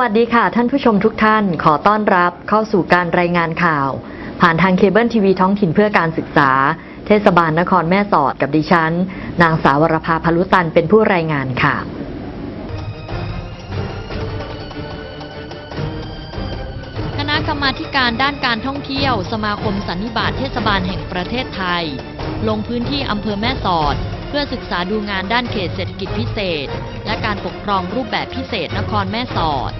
วัสดีค่ะ ท่านผู้ชมทุกท่าน ขอต้อนรับเข้าสู่การรายงานข่าว ผ่านทางเคเบิลทีวีท้องถิ่นเพื่อการศึกษา เทศบาลนครแม่สอดกับดิฉัน นางสาวรภาพลุตันเป็นผู้รายงานค่ะคณะกรรมาการด้านการท่องเที่ยว สมาคมสันนิบาตเทศบาลแห่งประเทศไทย ลงพื้นที่อำเภอแม่สอด เพื่อศึกษาดูงานด้านเขตเศรษฐกิจพิเศษ และการปกครองรูปแบบพิเศษนครแม่สอด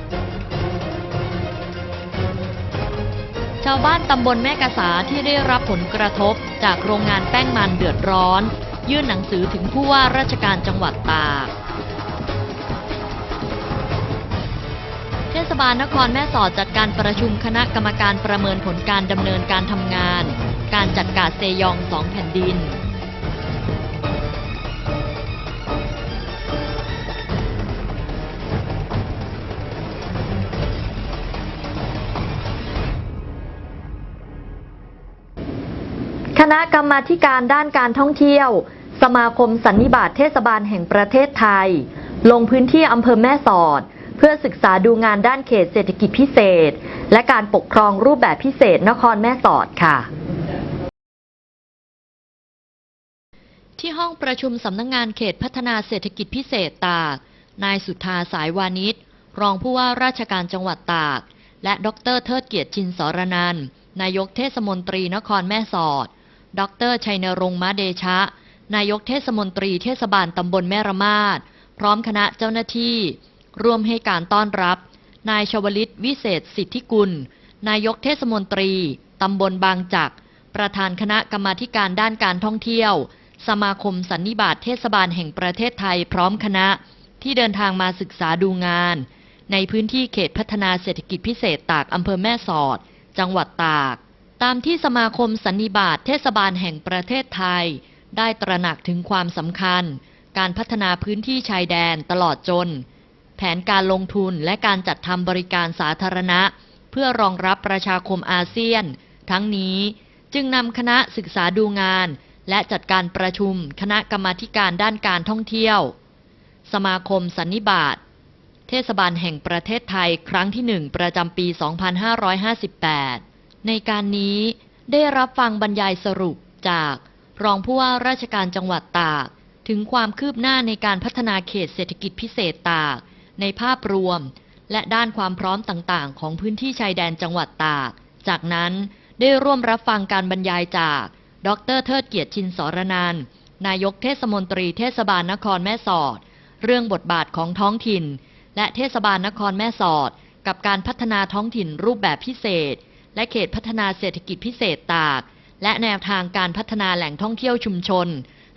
ชาวบ้านตำบลแม่กษาที่ได้รับผลกระทบจากโรงงานแป้งมันเดือดร้อน ยื่นหนังสือถึงผู้ว่าราชการจังหวัดตากเทศบาลนครแม่สอดจัดการประชุมคณะกรรมการประเมินผลการดำเนินการทำงาน การจัดกาดเซยองสองแผ่นดิน คณะกรรมาการด้านการท่องเที่ยว สมาคมสันนิบาตเทศบาลแห่งประเทศไทย ลงพื้นที่อำเภอแม่สอด เพื่อศึกษาดูงานด้านเขตเศรษฐกิจพิเศษ และการปกครองรูปแบบพิเศษนครแม่สอดค่ะที่ห้องประชุมสำนักงงานเขตพัฒนาเศรษฐกิจพิเศษตาก นายสุธาสายวานิช รองผู้ว่าราชการจังหวัดตาก และดรเทิดเกียรติชินสรนัน นายกเทศมนตรีนครแม่สอด ดรชัยนรงค์มะเดชะ นายกเทศมนตรีเทศบาลตำบลแม่ระมาดพร้อมคณะเจ้าหน้าที่ ร่วมให้การต้อนรับ นายชวลิตวิเศษสิทธิกุล นายกเทศมนตรีตำบลบางจัก ประธานคณะกรรมาการด้านการท่องเที่ยว สมาคมสันนิบาตเทศบาลแห่งประเทศไทยพร้อมคณะที่เดินทางมาศึกษาดูงาน ในพื้นที่เขตพัฒนาเศรษฐกิจพิเศษตากอำเภอแม่สอด จังหวัดตาก ตามที่สมาคมสันนิบาตเทศบาลแห่งประเทศไทย ได้ตระหนักถึงความสำคัญ การพัฒนาพื้นที่ชายแดนตลอดจน แผนการลงทุนและการจัดทำบริการสาธารณะ เพื่อรองรับประชาคมอาเซียน ทั้งนี้จึงนำคณะศึกษาดูงาน และจัดการประชุมคณะกรรมาการด้านการท่องเที่ยว สมาคมสันนิบาตเทศบาลแห่งประเทศไทยครั้งที่หนึ่งประจำปี 2558 ในการนี้ได้รับฟังบรรยายสรุปจากรองผู้ว่าราชการจังหวัดตาก ถึงความคืบหน้าในการพัฒนาเขตเศรษฐกิจพิเศษตาก ในภาพรวม และด้านความพร้อมต่างๆ ของพื้นที่ชายแดนจังหวัดตาก จากนั้นได้ร่วมรับฟังการบรรยายจาก ดรเทิดเกียรติชินสรนันนายกเทศมนตรีเทศบาลนครแม่สอด เรื่องบทบาทของท้องถิ่น และเทศบาลนครแม่สอด กับการพัฒนาท้องถิ่นรูปแบบพิเศษ และเขตพัฒนาเศรษฐกิจพิเศษตาก และแนวทางการพัฒนาแหล่งท่องเที่ยวชุมชน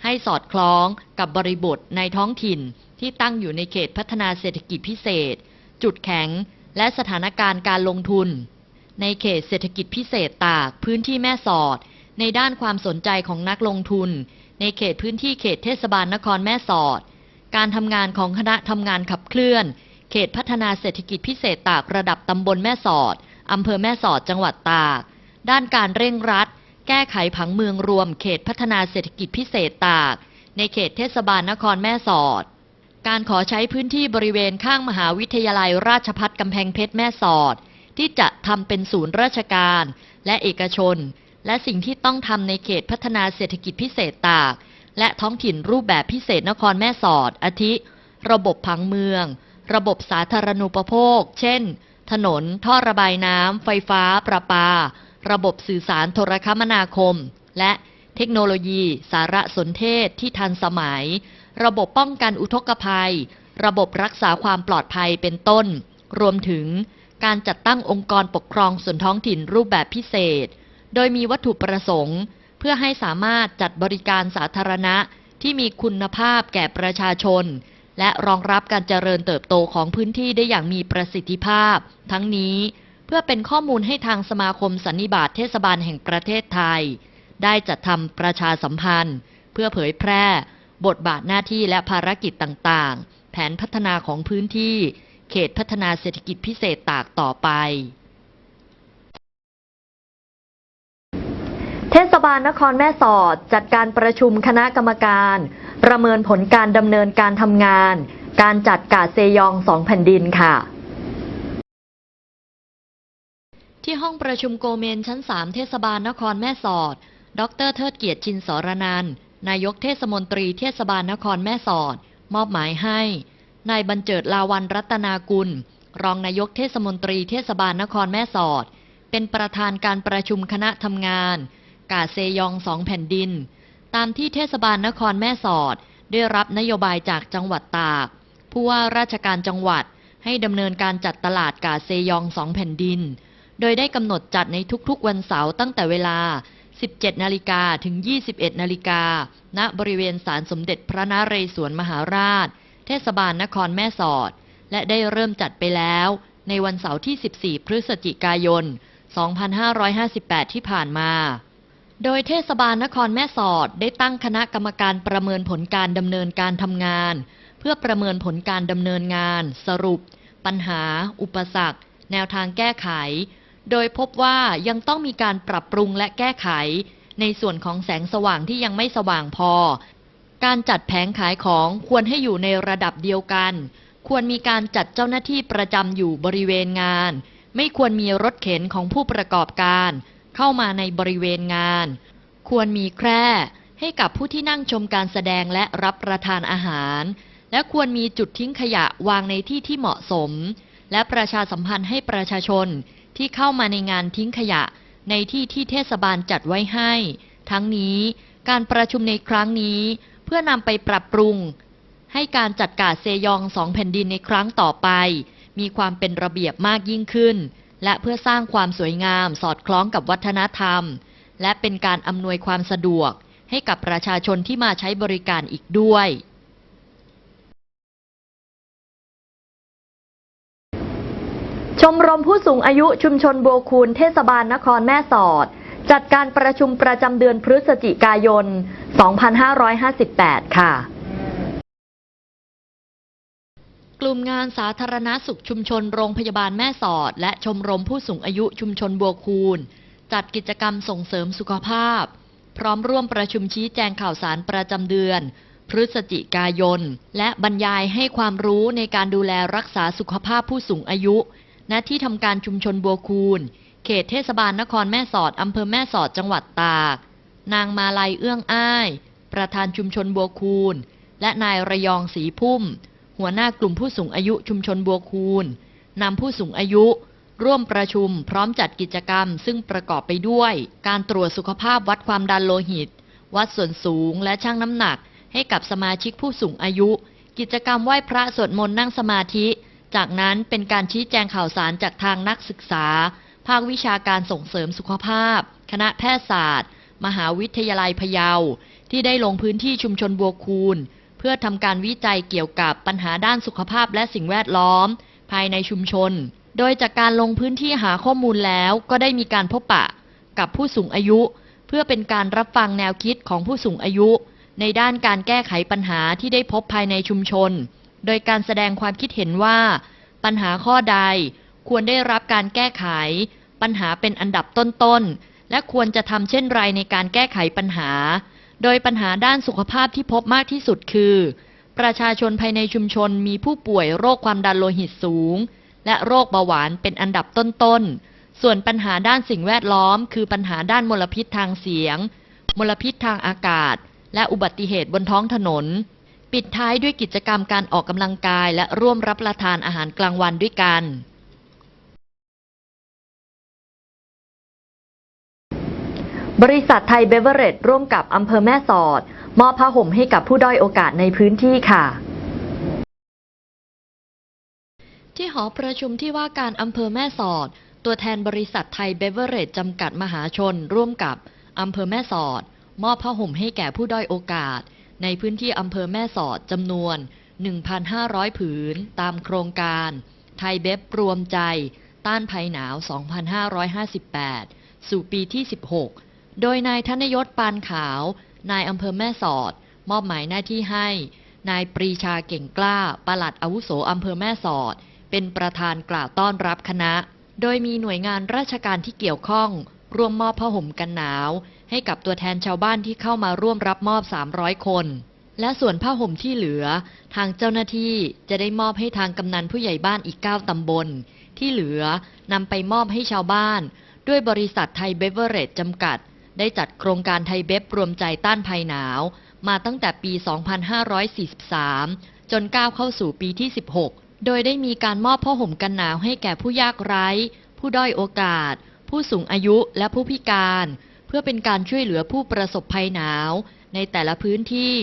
ให้สอดคล้องกับบริบทในท้องถิ่น ที่ตั้งอยู่ในเขตพัฒนาเศรษฐกิจพิเศษ จุดแข็ง และสถานการณ์การลงทุน ในเขตเศรษฐกิจพิเศษตากพื้นที่แม่สอด ในด้านความสนใจของนักลงทุน ในเขตพื้นที่เขตเทศบาลนครแม่สอด การทำงานของคณะทำงานขับเคลื่อน เขตพัฒนาเศรษฐกิจพิเศษตากระดับตำบลแม่สอด อำเภอแม่สอดจังหวัดตาก ด้านการเร่งรัด แก้ไขผังเมืองรวมเขตพัฒนาเศรษฐกิจพิเศษตาก ในเขตเทศบาลนครแม่สอด การขอใช้พื้นที่บริเวณข้างมหาวิทยาลัยราชพัฒกำแพงเพชรแม่สอด ที่จะทำเป็นศูนย์ราชการ และเอกชน และสิ่งที่ต้องทำในเขตพัฒนาเศรษฐกิจพิเศษตาก และท้องถิ่นรูปแบบพิเศษนครแม่สอดอาทิ ระบบผังเมือง ระบบสาธารณูปโภค เช่น ถนน ท่อระบายน้ำ ไฟฟ้า ประปา ระบบสื่อสารโทรคมนาคม และเทคโนโลยี สารสนเทศที่ทันสมัย ระบบป้องกันอุทกภัย ระบบรักษาความปลอดภัยเป็นต้น รวมถึงการจัดตั้งองค์กรปกครองส่วนท้องถิ่นรูปแบบพิเศษ โดยมีวัตถุประสงค์ เพื่อให้สามารถจัดบริการสาธารณะที่มีคุณภาพแก่ประชาชน และรองรับการเจริญเติบโตของพื้นที่ได้อย่างมีประสิทธิภาพ ทั้งนี้เพื่อเป็นข้อมูลให้ทางสมาคมสันนิบาตเทศบาลแห่งประเทศไทย ได้จัดทำประชาสัมพันธ์ เพื่อเผยแพร่ บทบาทหน้าที่และภารกิจต่างๆ แผนพัฒนาของพื้นที่ เขตพัฒนาเศรษฐกิจพิเศษตากต่อไปเทศบาลนครแม่สอดจัดการประชุมคณะกรรมการ ประเมินผลการดำเนินการทำงาน การจัดกาเซยองสองแผ่นดินค่ะ ที่ห้องประชุมโกเมนชั้น 3 เทศบาลนครแม่สอด ดรเทิดเกียรติชินสรนันนายกเทศมนตรีเทศบาลนครแม่สอด มอบหมายให้ นายบรรเจิดลาวันรัตนากุล รองนายกเทศมนตรีเทศบาลนครแม่สอด เป็นประธานการประชุมคณะทำงาน กาเซยองสองแผ่นดิน ตามที่เทศบาลนครแม่สอด ได้รับนโยบายจากจังหวัดตาก ผู้ว่าราชการจังหวัดให้ดำเนินการจัดตลาดกาเซยองสองแผ่นดิน โดยได้กำหนดจัดในทุกๆวันเสาร์ตั้งแต่เวลา 17 นาฬิกาถึง 21 นาฬิกา ณ บริเวณศาลสมเด็จพระนเรศวรมหาราช เทศบาลนครแม่สอด และได้เริ่มจัดไปแล้ว ในวันเสาร์ที่ 14 พฤศจิกายน 2558 ที่ผ่านมา โดยเทศบาลนครแม่สอดได้ตั้งคณะกรรมการประเมินผลการดำเนินการทำงาน เพื่อประเมินผลการดำเนินงาน สรุป ปัญหา อุปสรรค แนวทางแก้ไข โดยพบว่ายังต้องมีการปรับปรุงและแก้ไข ในส่วนของแสงสว่างที่ยังไม่สว่างพอ การจัดแผงขายของควรให้อยู่ในระดับเดียวกัน ควรมีการจัดเจ้าหน้าที่ประจำอยู่บริเวณงาน ไม่ควรมีรถเข็นของผู้ประกอบการ เข้ามาในบริเวณงาน ควรมีแคร่ให้กับผู้ที่นั่งชมการแสดงและรับประทานอาหาร และควรมีจุดทิ้งขยะวางในที่ที่เหมาะสม และประชาสัมพันธ์ให้ประชาชนที่เข้ามาในงานทิ้งขยะในที่ที่เทศบาลจัดไว้ให้ ทั้งนี้การประชุมในครั้งนี้ เพื่อนำไปปรับปรุง ให้การจัดการเซยองสองแผ่นดินในครั้งต่อไป มีความเป็นระเบียบมากยิ่งขึ้น และเพื่อสร้างความสวยงามสอดคล้องกับวัฒนธรรม และเป็นการอำนวยความสะดวกให้กับประชาชนที่มาใช้บริการอีกด้วย ชมรมผู้สูงอายุชุมชนบัวคูนเทศบาลนครแม่สอด จัดการประชุมประจำเดือนพฤศจิกายน 2558 ค่ะ ลุ่มงานสาธารณสุขชุมชนโรงพยาบาลแม่สอด และชมรมผู้สูงอายุชุมชนบัวคูนจัดกิจกรรมส่งเสริมสุขภาพ พร้อมร่วมประชุมชี้แจงข่าวสารประจำเดือน พฤศจิกายน และบรรยายให้ความรู้ในการดูแลรักษาสุขภาพผู้สูงอายุ ณที่ทำการชุมชนบัวคูนเขตเทศบาลนครแม่สอดอำเภอแม่สอดจังหวัดตาก นางมาลัยเอื้องอ้าย ประธานชุมชนบัวคูนและนายระยองศรีพุ่ม หัวหน้ากลุ่มผู้สูงอายุชุมชนบัวคูนนำผู้สูงอายุ ร่วมประชุมพร้อมจัดกิจกรรม ซึ่งประกอบไปด้วย การตรวจสุขภาพวัดความดันโลหิต วัดส่วนสูงและชั่งน้ำหนัก ให้กับสมาชิกผู้สูงอายุ กิจกรรมไหว้พระสวดมนต์นั่งสมาธิ จากนั้นเป็นการชี้แจงข่าวสารจากทางนักศึกษา ภาควิชาการส่งเสริมสุขภาพ คณะแพทยศาสตร์ มหาวิทยาลัยพะเยาที่ได้ลงพื้นที่ชุมชนบัวคูน พื่อทำการวิจัยเกี่ยวกับปัญหาด้านสุขภาพและสิ่งแวดล้อม ภายในชุมชน โดยจากการลงพื้นที่หาข้อมูลแล้วก็ได้มีการพบปะ กับผู้สูงอายุ เพื่อเป็นการรับฟังแนวคิดของผู้สูงอายุ ในด้านการแก้ไขปัญหาที่ได้พบภายในชุมชน โดยการแสดงความคิดเห็นว่า ปัญหาข้อใด ควรได้รับการแก้ไข ปัญหาเป็นอันดับต้นๆและควรจะทำเช่นไรในการแก้ไขปัญหา โดยปัญหาด้านสุขภาพที่พบมากที่สุดคือ ประชาชนภายในชุมชนมีผู้ป่วยโรคความดันโลหิตสูง และโรคเบาหวานเป็นอันดับต้นๆ ส่วนปัญหาด้านสิ่งแวดล้อม คือปัญหาด้านมลพิษทางเสียง มลพิษทางอากาศ และอุบัติเหตุบนท้องถนน ปิดท้ายด้วยกิจกรรมการออกกำลังกาย และร่วมรับประทานอาหารกลางวันด้วยกัน บริษัทไทยเบเวอร์เรจร่วมกับอำเภอแม่สอด มอบผ้าห่มให้กับผู้ด้อยโอกาสในพื้นที่ค่ะ ที่หอประชุมที่ว่าการอำเภอแม่สอด ตัวแทนบริษัทไทยเบเวอร์เรจจำกัดมหาชน ร่วมกับอำเภอแม่สอด มอบผ้าห่มให้แก่ผู้ด้อยโอกาส ในพื้นที่อำเภอแม่สอดจำนวน 1,500 ผืน ตามโครงการ ไทยเบฟรวมใจ ต้านภัยหนาว 2558 สู่ปีที่ 16 โดยนายธนยศปานขาว นายอำเภอแม่สอด มอบหมายหน้าที่ให้ นายปรีชาเก่งกล้า ปลัดอาวุโสอำเภอแม่สอด เป็นประธานกล่าวต้อนรับคณะ โดยมีหน่วยงานราชการที่เกี่ยวข้อง ร่วมมอบผ้าห่มกันหนาว ให้กับตัวแทนชาวบ้านที่เข้ามาร่วมรับมอบ 300 คน และส่วนผ้าห่มที่เหลือ ทางเจ้าหน้าที่จะได้มอบให้ทางกำนันผู้ใหญ่บ้านอีก 9ตำบล ที่เหลือนำไปมอบให้ชาวบ้าน ด้วยบริษัทไทยเบเวอร์เรจจำกัด ได้จัดโครงการไทยเบฟรวมใจต้านภัยหนาว มาตั้งแต่ปี 2543 จนก้าวเข้าสู่ปีที่ 16 โดยได้มีการมอบผ้าห่มกันหนาวให้แก่ผู้ยากไร้ ผู้ด้อยโอกาส ผู้สูงอายุและผู้พิการ เพื่อเป็นการช่วยเหลือผู้ประสบภัยหนาว ในแต่ละพื้นที่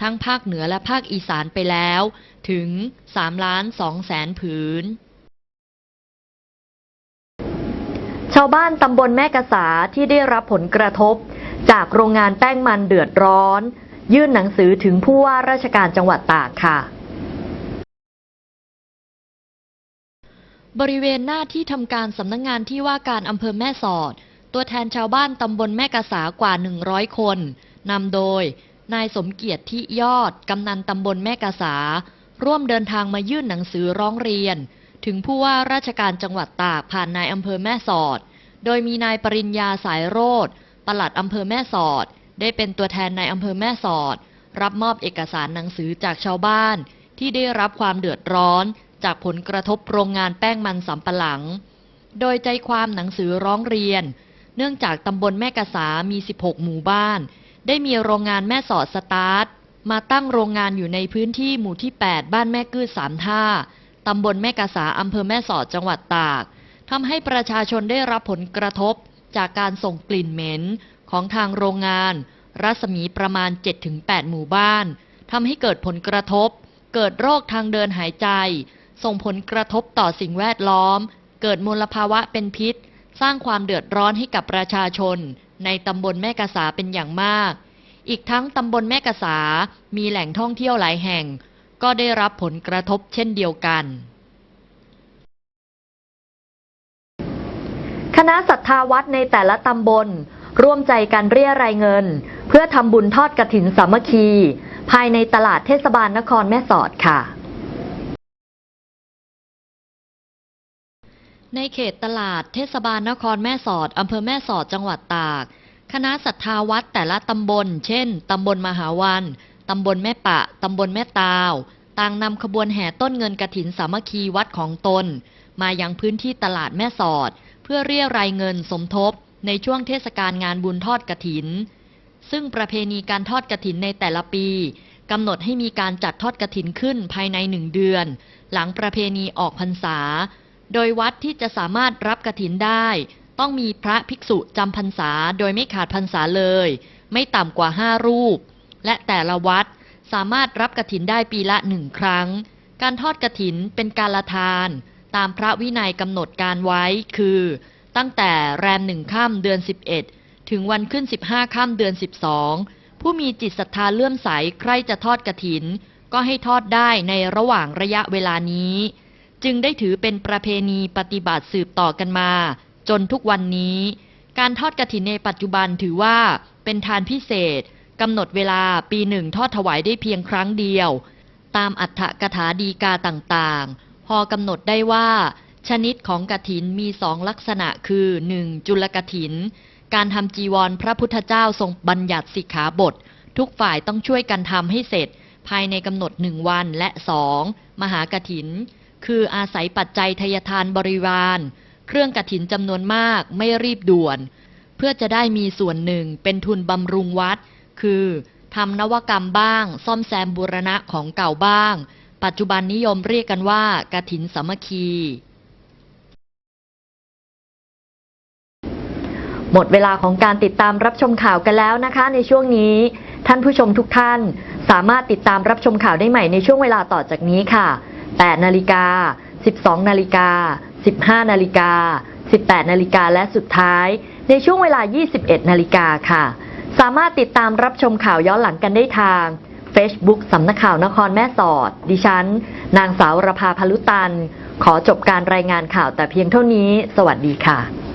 ทั้งภาคเหนือและภาคอีสานไปแล้ว ถึง3ล้าน2แสนผืน ชาวบ้านตำบลแม่กษาที่ได้รับผลกระทบ จากโรงงานแป้งมันเดือดร้อน ยื่นหนังสือถึงผู้ว่าราชการจังหวัดตากค่ะ บริเวณหน้าที่ทำการสำนักงงานที่ว่าการอำเภอแม่สอด ตัวแทนชาวบ้านตำบลแม่กษากว่า 100 คนนำโดย นายสมเกียรติที่ยอดกำนันตำบลแม่กษา ร่วมเดินทางมายื่นหนังสือร้องเรียน ถึงผู้ว่าราชการจังหวัดตากผ่านนายอำเภอแม่สอด โดยมีนายปริญญาสายโรธปลัดอำเภอแม่สอด ได้เป็นตัวแทนนายอำเภอแม่สอด รับมอบเอกสารหนังสือจากชาวบ้าน ที่ได้รับความเดือดร้อน จากผลกระทบโรงงานแป้งมันสำปะหลัง โดยใจความหนังสือร้องเรียน เนื่องจากตำบลแม่กษามี 16 หมู่บ้าน ได้มีโรงงานแม่สอดสตาร์ทมาตั้งโรงงานอยู่ในพื้นที่หมู่ที่ 8 บ้านแม่กืดสามท่า ตำบลแม่กาษาอำเภอแม่สอดจังหวัดตากทำให้ประชาชนได้รับผลกระทบจากการส่งกลิ่นเหม็นของทางโรงงาน รัศมีประมาณ 7-8 หมู่บ้านทำให้เกิดผลกระทบ เกิดโรคทางเดินหายใจ ส่งผลกระทบต่อสิ่งแวดล้อม เกิดมลภาวะเป็นพิษ สร้างความเดือดร้อนให้กับประชาชน ในตำบลแม่กาษาเป็นอย่างมาก อีกทั้งตำบลแม่กาษามีแหล่งท่องเที่ยวหลายแห่ง ก็ได้รับผลกระทบเช่นเดียวกัน คณะศรัทธาวัดในแต่ละตำบล ร่วมใจกันเรียรายเงิน เพื่อทำบุญทอดกระถินสามัคคี ภายในตลาดเทศบาลนครแม่สอดค่ะ ในเขตตลาดเทศบาลนครแม่สอดอำเภอแม่สอดจังหวัดตาก คณะศรัทธาวัดแต่ละตำบล เช่นตำบลมหาวัน ตำบลแม่ปะ ตำบลแม่ตาว ต่างนำขบวนแห่ต้นเงินกระถินสามัคคีวัดของตน มายังพื้นที่ตลาดแม่สอด เพื่อเรียรายเงินสมทบในช่วงเทศกาลงานบุญทอดกระถิน ซึ่งประเพณีการทอดกระถินในแต่ละปีกำหนดให้มีการจัดทอดกระถินขึ้นภายในหนึ่งเดือน หลังประเพณีออกพรรษา โดยวัดที่จะสามารถรับกระถินได้ ต้องมีพระภิกษุจำพรรษาโดยไม่ขาดพรรษาเลย ไม่ต่ำกว่าห้ารูป และแต่ละวัดสามารถรับกระถินได้ปีละหนึ่งครั้ง การทอดกระถินเป็นการละทาน ตามพระวินัยกำหนดการไว้คือ ตั้งแต่แรมหนึ่งค่ำเดือน 11 ถึงวันขึ้น 15ค่ำเดือน 12 ผู้มีจิตศรัทธาเลื่อมใสใครจะทอดกระถิน ก็ให้ทอดได้ในระหว่างระยะเวลานี้ จึงได้ถือเป็นประเพณีปฏิบัติสืบต่อกันมา จนทุกวันนี้ การทอดกระถินในปัจจุบันถือว่าเป็นทานพิเศษ กำหนดเวลาปีหนึ่งทอดถวายได้เพียงครั้งเดียว ตามอัฏฐกถาดีกาต่างๆ พอกำหนดได้ว่า ชนิดของกถินมีสองลักษณะคือ 1. จุลกถิน การทำจีวรพระพุทธเจ้าทรงบัญญัติสิกขาบท ทุกฝ่ายต้องช่วยกันทำให้เสร็จ ภายในกำหนดหนึ่งวันและสองมหากถิน คืออาศัยปัจจัยทยทานบริวาร เครื่องกถินจำนวนมากไม่รีบด่วน เพื่อจะได้มีส่วนหนึ่งเป็นทุนบำรุงวัด คือทำนวกรรมบ้าง ซ่อมแซมบูรณะของเก่าบ้าง ปัจจุบันนิยมเรียกกันว่ากระถินสามัคคี หมดเวลาของการติดตามรับชมข่าวกันแล้วนะคะ ในช่วงนี้ ท่านผู้ชมทุกท่าน สามารถติดตามรับชมข่าวได้ใหม่ในช่วงเวลาต่อจากนี้ค่ะ 8 นาฬิกา 12 นาฬิกา 15 นาฬิกา 18 นาฬิกาและสุดท้าย ในช่วงเวลา 21 นาฬิกาค่ะ สามารถติดตามรับชมข่าวย้อนหลังกันได้ทาง Facebook สำนักข่าวนครแม่สอด ดิฉัน นางสาวรภาพลุตัน ขอจบการรายงานข่าวแต่เพียงเท่านี้ สวัสดีค่ะ